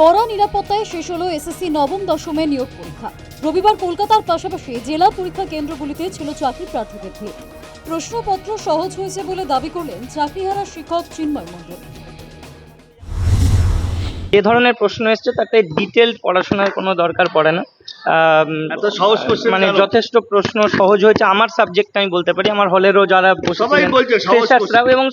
কড়া নিরাপত্তায় শেষ হলো এসএসসি নবম দশমের নিয়োগ পরীক্ষা। রবিবার কলকাতার পাশাপাশি জেলা পরীক্ষা কেন্দ্রগুলিতে ছিল চাকরি প্রার্থীদের ভিড়। প্রশ্নপত্র সহজ হয়েছে বলে দাবি করলেন চাকরিহারা শিক্ষক চিন্ময় মণ্ডল। যে ধরনের প্রশ্ন এসছে তাতে ডিটেল পড়াশোনার কোনো দরকার পড়ে না। এত সহজ মানে যথেষ্ট প্রশ্ন সহজ হয়েছে। আমার সাবজেক্ট আমি বলতে পারি। আমার হলেরও যারা সবাই বলছে এবং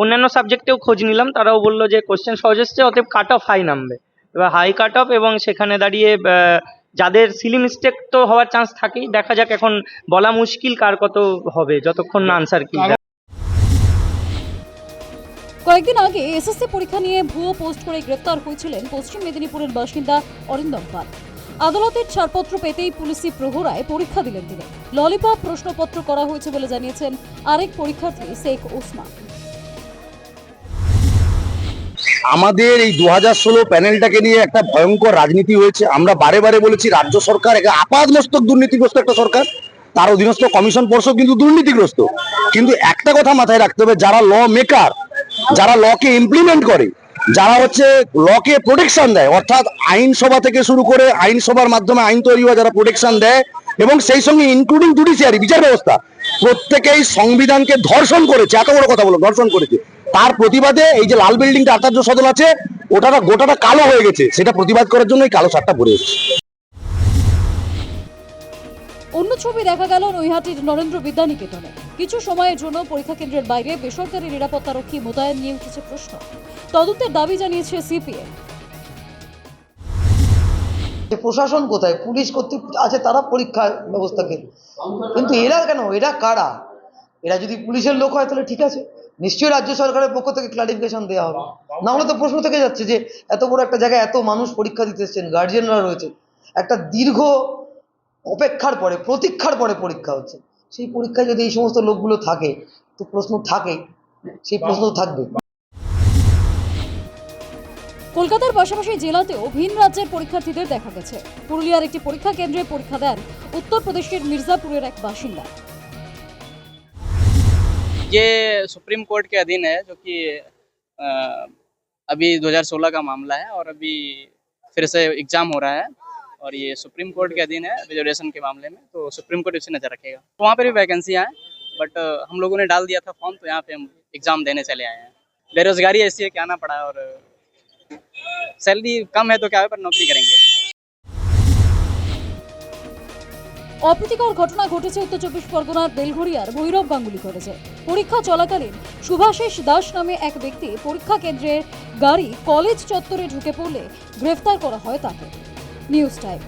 অন্যান্য সাবজেক্টেও খোঁজ নিলাম। তারাও বলল যে কোশ্চেন সহজ এসছে অতএব কাট অফ হাই নামবে। এবার হাই কাট অফ এবং সেখানে দাঁড়িয়ে যাদের সিলি মিস্টেক তো হওয়ার চান্স থাকেই। দেখা যাক এখন বলা মুশকিল কার কত হবে, যতক্ষণ না আনসার কি। কয়েকদিন আগে এসএসসি পরীক্ষা নিয়ে ভুয়ো পোস্ট করে গ্রেফতার হয়েছিলেন পশ্চিম মেদিনীপুরের বাসিন্দা অরিন্দম পাল। আদালতের ছাড়পত্র পেতেই পুলিশি প্রহরায় পরীক্ষা দিলেন তিনি। ললিপপ প্রশ্নপত্র করা হয়েছে বলে জানিয়েছেন আরেক পরীক্ষার্থী শেখ ওসমান। আমাদের এই দু হাজার ষোলো প্যানেলটাকে নিয়ে একটা ভয়ঙ্কর রাজনীতি হয়েছে। আমরা বারে বারে বলেছি, রাজ্য সরকার একটা আপাদমস্তক দুর্নীতিগ্রস্ত একটা সরকার, তার অধীনস্থ কমিশন পর্ষদ কিন্তু দুর্নীতিগ্রস্ত। কিন্তু একটা কথা মাথায় রাখতে হবে, যারা ল মেকার, যারা লকে ইমপ্লিমেন্ট করে, যারা হচ্ছে লকে প্রোটেকশন দেয়, অর্থাৎ আইনসভা থেকে শুরু করে আইনসভার মাধ্যমে আইন তৈরি হওয়া যারা প্রোটেকশন দেয়, এবং সেই সঙ্গে ইনক্লুডিং জুডিশিয়ারি বিচার ব্যবস্থা প্রত্যেকেই সংবিধানকে ধর্ষণ করেছে, এত বড় কথা বলো, ধর্ষণ করেছে। তার প্রতিবাদে এই যে লাল বিল্ডিংটা আচার্য সদন আছে, ওটাটা গোটাটা কালো হয়ে গেছে। সেটা প্রতিবাদ করার জন্য এই কালো সারটা ভরে এসেছে। অন্য ছবি দেখা গেল নৈহাটির নরেন্দ্র বিদ্যানিকেতনে। কিছু সময়ের জন্য পরীক্ষা কেন্দ্রের বাইরে বেসরকারি নিরাপত্তারক্ষী মোতায়েন নিয়ে উঠেছে প্রশ্ন। তদন্তের দাবি জানিয়েছে সিপিএম। যে প্রশাসন কোথায়, পুলিশ কর্তৃক আছে, তারা পরীক্ষা ব্যবস্থাকে কিন্তু এরা কেন? এরা কারা? এরা যদি পুলিশের লোক হয়, তাহলে ঠিক আছে। নিশ্চয়ই রাজ্য সরকারের পক্ষ থেকে ক্লারিফিকেশন দেওয়া হবে। না হলে তো প্রশ্ন থেকে যাচ্ছে যে, এত বড় একটা জায়গায় এত মানুষ পরীক্ষা দিতে এসছেন গার্জিয়ানরা রয়েছে। একটা দীর্ঘ অপেক্ষার পরে, প্রতীক্ষার পরে পরীক্ষা হচ্ছে। সেই পরীক্ষায় যদি এই সমস্ত লোকগুলো থাকে, তো প্রশ্ন থাকে। সেই প্রশ্ন থাকবে। কলকাতার পাশাপাশি জেলাতেও ভিন রাজ্যের পরীক্ষার্থীদের দেখা গেছে পুরুলিয়ার একটি পরীক্ষা কেন্দ্রে পরীক্ষা দেন উত্তরপ্রদেশের মির্জাপুরের এক বাসিন্দা ये सुप्रीम कोर्ट के अधीन है जो कि अ, अभी 2016 का मामला है और अभी फिर से एग्जाम हो रहा है और ये सुप्रीम कोर्ट के अधीन है रिजर्वेशन के मामले में तो सुप्रीम कोर्ट इसे नजर रखेगा तो वहाँ पर भी वैकेंसियाँ हैं बट हम लोगों ने डाल दिया था फॉर्म तो यहाँ पे हम एग्जाम देने चले आए हैं बेरोजगारी ऐसी है कि आना पड़ा और सैलरी कम है तो क्या है पर नौकरी करेंगे অপ্রীতিকর ঘটনা ঘটেছে উত্তর চব্বিশ পরগনার বেলঘড়িয়ার ভৈরব গাঙ্গুলি কলেজে পরীক্ষা চলাকালীন শুভাশিস দাস নামে এক ব্যক্তি পরীক্ষা কেন্দ্রের গাড়ি কলেজ চত্বরে ঢুকে পড়লে গ্রেফতার করা হয় তাকে নিউজ টাইম